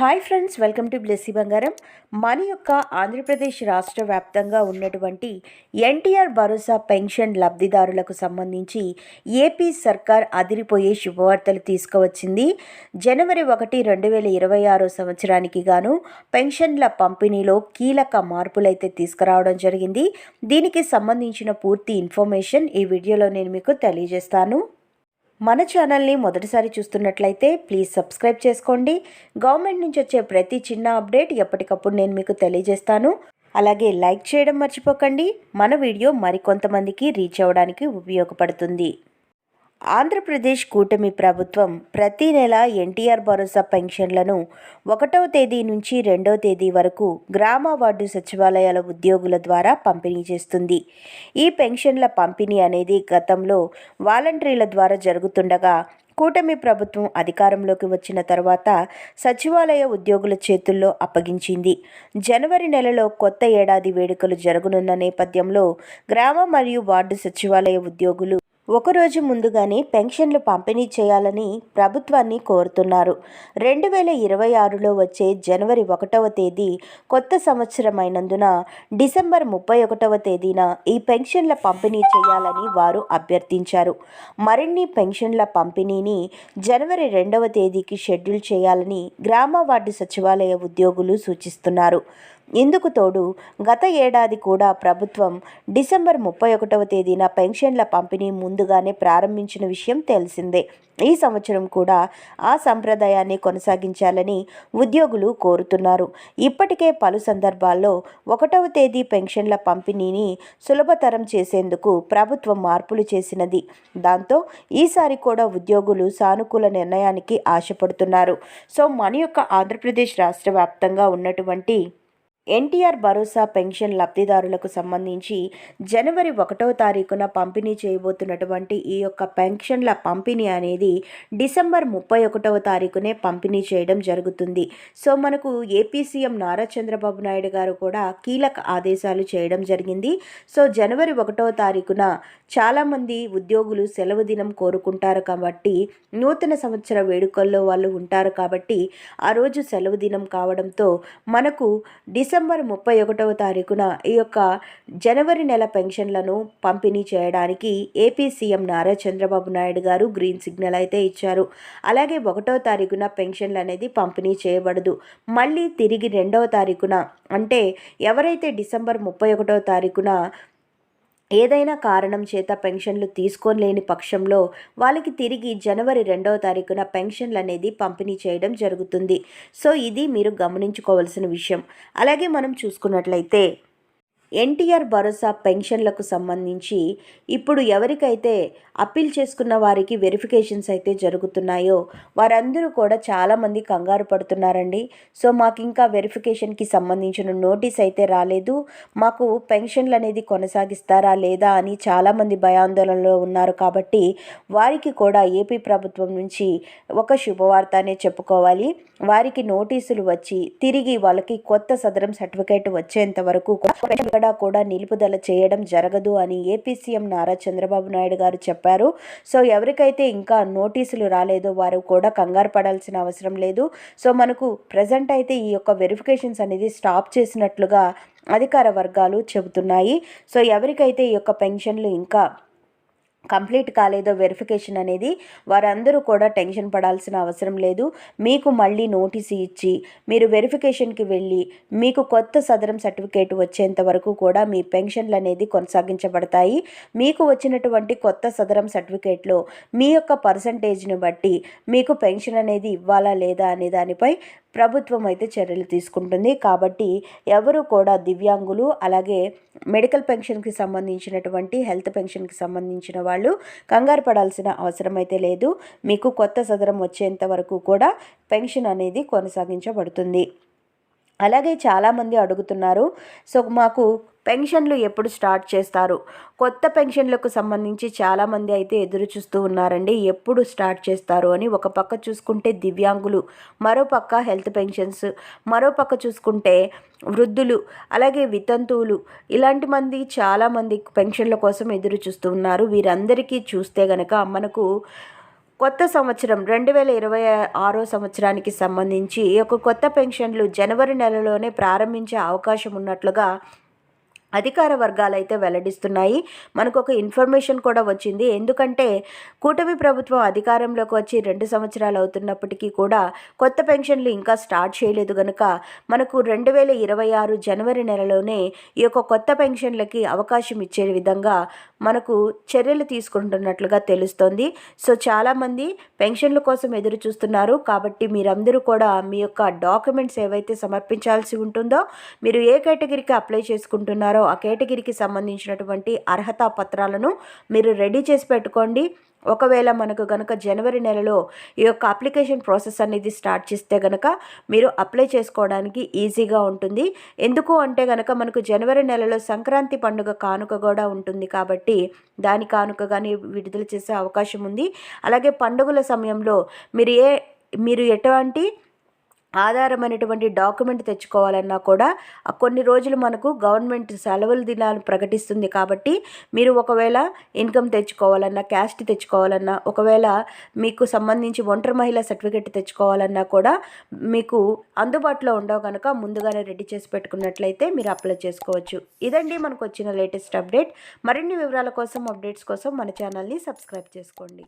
Hi friends welcome to Blessy Bangaram. మన యొక్క ఆంధ్రప్రదేశ్ రాష్ట్ర వ్యాప్తంగా ఉన్నటువంటి ఎన్టీఆర్ భరోసా పెన్షన్ లబ్ధిదారులకు సంబంధించి ఏపీ సర్కార్ అదిరిపోయే శుభవార్తలు తీసుకువచ్చింది. జనవరి ఒకటి రెండు వేల ఇరవై ఆరో సంవత్సరానికి గాను పెన్షన్ల పంపిణీలో కీలక మార్పులైతే తీసుకురావడం జరిగింది. దీనికి సంబంధించిన పూర్తి ఇన్ఫర్మేషన్ ఈ వీడియోలో నేను మీకు తెలియజేస్తాను. మన ఛానల్ని మొదటిసారి చూస్తున్నట్లయితే ప్లీజ్ సబ్స్క్రైబ్ చేసుకోండి. గవర్నమెంట్ నుంచి వచ్చే ప్రతి చిన్న అప్డేట్ ఎప్పటికప్పుడు నేను మీకు తెలియజేస్తాను. అలాగే లైక్ చేయడం మర్చిపోకండి. మన వీడియో మరికొంతమందికి రీచ్ అవ్వడానికి ఉపయోగపడుతుంది. ఆంధ్రప్రదేశ్ కూటమి ప్రభుత్వం ప్రతి నెల ఎన్టీఆర్ భరోసా పెన్షన్లను ఒకటవ తేదీ నుంచి రెండవ తేదీ వరకు గ్రామ వార్డు సచివాలయాల ఉద్యోగుల ద్వారా పంపిణీ చేస్తుంది. ఈ పెన్షన్ల పంపిణీ అనేది గతంలో వాలంటీర్ల ద్వారా జరుగుతుండగా కూటమి ప్రభుత్వం అధికారంలోకి వచ్చిన తర్వాత సచివాలయ ఉద్యోగుల చేతుల్లో అప్పగించింది. జనవరి నెలలో కొత్త ఏడాది వేడుకలు జరగనున్న నేపథ్యంలో గ్రామ మరియు వార్డు సచివాలయ ఉద్యోగులు ఒకరోజు ముందుగానే పెన్షన్లు పంపిణీ చేయాలని ప్రభుత్వాన్ని కోరుతున్నారు. రెండు వేల ఇరవై ఆరులో వచ్చే జనవరి ఒకటవ తేదీ కొత్త సంవత్సరమైనందున డిసెంబర్ ముప్పై ఒకటవ తేదీన ఈ పెన్షన్ల పంపిణీ చేయాలని వారు అభ్యర్థించారు. మరిన్ని పెన్షన్ల పంపిణీని జనవరి రెండవ తేదీకి షెడ్యూల్ చేయాలని గ్రామ వార్డు సచివాలయ ఉద్యోగులు సూచిస్తున్నారు. ఇందుకు తోడు? గత ఏడాది కూడా ప్రభుత్వం డిసెంబర్ ముప్పై ఒకటవ తేదీన పెన్షన్ల పంపిణీ ముందుగానే ప్రారంభించిన విషయం తెలిసిందే. ఈ సంవత్సరం కూడా ఆ సంప్రదాయాన్ని కొనసాగించాలని ఉద్యోగులు కోరుతున్నారు. ఇప్పటికే పలు సందర్భాల్లో ఒకటవ తేదీ పెన్షన్ల పంపిణీని సులభతరం చేసేందుకు ప్రభుత్వం మార్పులు చేసినది. దాంతో ఈసారి కూడా ఉద్యోగులు సానుకూల నిర్ణయానికి ఆశపడుతున్నారు. సో మన యొక్క ఆంధ్రప్రదేశ్ రాష్ట్ర వ్యాప్తంగా ఉన్నటువంటి ఎన్టీఆర్ భరోసా పెన్షన్ లబ్ధిదారులకు సంబంధించి జనవరి ఒకటో తారీఖున పంపిణీ చేయబోతున్నటువంటి ఈ యొక్క పెన్షన్ల పంపిణీ అనేది డిసెంబర్ ముప్పై ఒకటవ తారీఖునే పంపిణీ చేయడం జరుగుతుంది. సో మనకు ఏపీ సీఎం నారా చంద్రబాబు నాయుడు గారు కూడా కీలక ఆదేశాలు చేయడం జరిగింది. సో జనవరి ఒకటవ తారీఖున చాలామంది ఉద్యోగులు సెలవు దినం కోరుకుంటారు కాబట్టి నూతన సంవత్సర వేడుకల్లో వాళ్ళు ఉంటారు కాబట్టి ఆ రోజు సెలవు దినం కావడంతో మనకు డిసెంబర్ డిసెంబర్ ముప్పై ఒకటవ తారీఖున ఈ యొక్క జనవరి నెల పెన్షన్లను పంపిణీ చేయడానికి AP CM Nara Chandrababu Naidu garu green signal అయితే ఇచ్చారు. అలాగే ఒకటవ తారీఖున పెన్షన్లు అనేది పంపిణీ చేయబడదు. మళ్ళీ తిరిగి రెండవ తారీఖున అంటే ఎవరైతే డిసెంబర్ ముప్పై ఒకటవ తారీఖున ఏదైనా కారణం చేత పెన్షన్లు తీసుకోలేని పక్షంలో వాళ్ళకి తిరిగి జనవరి రెండవ తారీఖున పెన్షన్లు అనేది పంపిణీ చేయడం జరుగుతుంది. సో ఇది మీరు గమనించుకోవాల్సిన విషయం. అలాగే మనం చూసుకున్నట్లయితే ఎన్టీఆర్ భరోసా పెన్షన్లకు సంబంధించి ఇప్పుడు ఎవరికైతే అప్పీల్ చేసుకున్న వారికి వెరిఫికేషన్స్ అయితే జరుగుతున్నాయో వారందరూ కూడా చాలామంది కంగారు పడుతున్నారండి. సో మాకు ఇంకా వెరిఫికేషన్కి సంబంధించిన నోటీస్ అయితే రాలేదు. మాకు పెన్షన్లు అనేది కొనసాగిస్తారా లేదా అని చాలామంది భయాందోళనలో ఉన్నారు కాబట్టి వారికి కూడా ఏపీ ప్రభుత్వం నుంచి ఒక శుభవార్త అనే చెప్పుకోవాలి. వారికి నోటీసులు వచ్చి తిరిగి వాళ్ళకి కొత్త సదరం సర్టిఫికేట్ వచ్చేంత వరకు కూడా ఎక్కడా కూడా నిలుపుదల చేయడం జరగదు అని ఏపీ సీఎం నారా చంద్రబాబు నాయుడు గారు చెప్పారు. సో ఎవరికైతే ఇంకా నోటీసులు రాలేదో వారు కూడా కంగారు పడాల్సిన అవసరం లేదు. సో మనకు ప్రజెంట్ అయితే ఈ యొక్క వెరిఫికేషన్స్ అనేది స్టాప్ చేసినట్లుగా అధికార వర్గాలు చెబుతున్నాయి. సో ఎవరికైతే ఈ యొక్క పెన్షన్లు ఇంకా కంప్లీట్ కాలేదో వెరిఫికేషన్ అనేది వారందరూ కూడా టెన్షన్ పడాల్సిన అవసరం లేదు. మీకు మళ్ళీ నోటీసు ఇచ్చి మీరు వెరిఫికేషన్కి వెళ్ళి మీకు కొత్త సదరం సర్టిఫికేట్ వచ్చేంత వరకు కూడా మీ పెన్షన్లు అనేది కొనసాగించబడతాయి. మీకు వచ్చినటువంటి కొత్త సదరం సర్టిఫికేట్లో మీ యొక్క పర్సంటేజ్ని బట్టి మీకు పెన్షన్ అనేది ఇవ్వాలా లేదా అనే దానిపై ప్రభుత్వం అయితే చర్యలు తీసుకుంటుంది. కాబట్టి ఎవరు కూడా దివ్యాంగులు అలాగే మెడికల్ పెన్షన్కి సంబంధించినటువంటి హెల్త్ పెన్షన్కి సంబంధించిన వాళ్ళు కంగారు పడాల్సిన అవసరం అయితే లేదు. మీకు కొత్త సదరం వచ్చేంత వరకు కూడా పెన్షన్ అనేది కొనసాగించబడుతుంది. అలాగే చాలామంది అడుగుతున్నారు సో మాకు పెన్షన్లు ఎప్పుడు స్టార్ట్ చేస్తారు? కొత్త పెన్షన్లకు సంబంధించి చాలామంది అయితే ఎదురు చూస్తూ ఉన్నారండి ఎప్పుడు స్టార్ట్ చేస్తారు? అని ఒక పక్క చూసుకుంటే దివ్యాంగులు మరో పక్క హెల్త్ పెన్షన్స్ మరో పక్క చూసుకుంటే వృద్ధులు అలాగే వితంతువులు ఇలాంటి మంది చాలామంది పెన్షన్ల కోసం ఎదురు చూస్తూ ఉన్నారు. వీరందరికీ చూస్తే గనక మనకు కొత్త సంవత్సరం రెండు వేల ఇరవై ఆరో సంవత్సరానికి సంబంధించి ఈ యొక్క కొత్త పెన్షన్లు జనవరి నెలలోనే ప్రారంభించే అవకాశం ఉన్నట్లుగా అధికార వర్గాలు అయితే వెల్లడిస్తున్నాయి. మనకు ఒక ఇన్ఫర్మేషన్ కూడా వచ్చింది. ఎందుకంటే కూటమి ప్రభుత్వం అధికారంలోకి వచ్చి రెండు సంవత్సరాలు అవుతున్నప్పటికీ కూడా కొత్త పెన్షన్లు ఇంకా స్టార్ట్ చేయలేదు కనుక మనకు రెండు వేల ఇరవై ఆరు జనవరి నెలలోనే ఈ యొక్క కొత్త పెన్షన్లకి అవకాశం ఇచ్చే విధంగా మనకు చర్యలు తీసుకుంటున్నట్లుగా తెలుస్తోంది. సో చాలామంది పెన్షన్ల కోసం ఎదురు చూస్తున్నారు. కాబట్టి మీరందరూ కూడా మీ యొక్క డాక్యుమెంట్స్ ఏవైతే సమర్పించాల్సి ఉంటుందో మీరు ఏ కేటగిరీకి అప్లై చేసుకుంటున్నారో ఆ కేటగిరీకి సంబంధించినటువంటి అర్హత పత్రాలను మీరు రెడీ చేసి పెట్టుకోండి. ఒకవేళ మనకు గనక జనవరి నెలలో ఈ యొక్క అప్లికేషన్ ప్రాసెస్ అనేది స్టార్ట్ చేస్తే కనుక మీరు అప్లై చేసుకోవడానికి ఈజీగా ఉంటుంది. ఎందుకు అంటే కనుక మనకు జనవరి నెలలో సంక్రాంతి పండుగ కానుక కూడా ఉంటుంది కాబట్టి దాని కానుకగానే విడుదల చేసే అవకాశం ఉంది. అలాగే పండుగల సమయంలో మీరు ఏ మీరు ఎటువంటి ఆధారమైనటువంటి డాక్యుమెంట్ తెచ్చుకోవాలన్నా కూడా కొన్ని రోజులు మనకు గవర్నమెంట్ సెలవుల దినాలు ప్రకటిస్తుంది కాబట్టి మీరు ఒకవేళ ఇన్కమ్ తెచ్చుకోవాలన్నా క్యాస్ట్ తెచ్చుకోవాలన్నా ఒకవేళ మీకు సంబంధించి ఒంటరి మహిళా సర్టిఫికెట్ తెచ్చుకోవాలన్నా కూడా మీకు అందుబాటులో ఉండవు కనుక ముందుగానే రెడీ చేసి పెట్టుకున్నట్లయితే మీరు అప్లై చేసుకోవచ్చు. ఇదండి మనకు వచ్చిన లేటెస్ట్ అప్డేట్. మరిన్ని వివరాల కోసం అప్డేట్స్ కోసం మన ఛానల్ని సబ్స్క్రైబ్ చేసుకోండి.